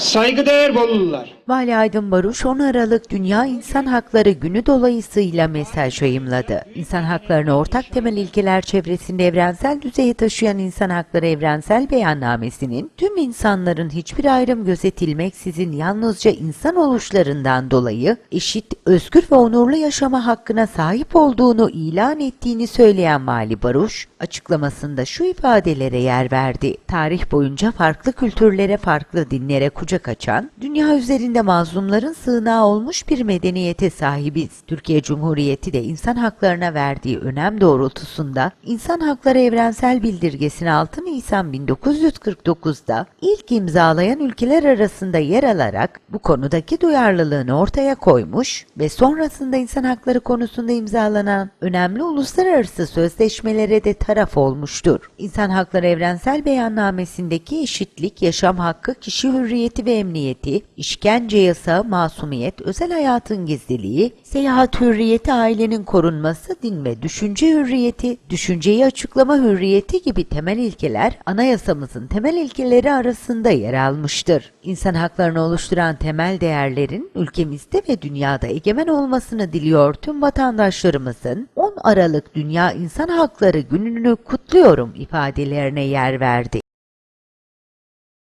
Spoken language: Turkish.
Saygıdeğer Bolulular, Vali Aydın Baruş 10 Aralık Dünya İnsan Hakları Günü dolayısıyla mesaj yayımladı. İnsan haklarını ortak temel ilkeler çevresinde evrensel düzeye taşıyan İnsan Hakları Evrensel Beyannamesi'nin tüm insanların hiçbir ayrım gözetilmeksizin yalnızca insan oluşlarından dolayı eşit, özgür ve onurlu yaşama hakkına sahip olduğunu ilan ettiğini söyleyen Vali Baruş, açıklamasında şu ifadelere yer verdi. Tarih boyunca farklı kültürlere, farklı dinlere kucak açan, dünya üzerinde mazlumların sığınağı olmuş bir medeniyete sahibiz. Türkiye Cumhuriyeti de insan haklarına verdiği önem doğrultusunda İnsan Hakları Evrensel Bildirgesi'ni 6 Nisan 1949'da ilk imzalayan ülkeler arasında yer alarak bu konudaki duyarlılığını ortaya koymuş ve sonrasında insan hakları konusunda imzalanan önemli uluslararası sözleşmelere de taraf olmuştur. İnsan Hakları Evrensel Beyannamesi'ndeki eşitlik, yaşam hakkı, kişi hürriyeti ve emniyeti, işkence yasağı, masumiyet, özel hayatın gizliliği, seyahat hürriyeti, ailenin korunması, din ve düşünce hürriyeti, düşünceyi açıklama hürriyeti gibi temel ilkeler anayasamızın temel ilkeleri arasında yer almıştır. İnsan haklarını oluşturan temel değerlerin ülkemizde ve dünyada egemen olmasını diliyor tüm vatandaşlarımızın 10 Aralık Dünya İnsan Hakları Günü'nü kutluyorum ifadelerine yer verdi.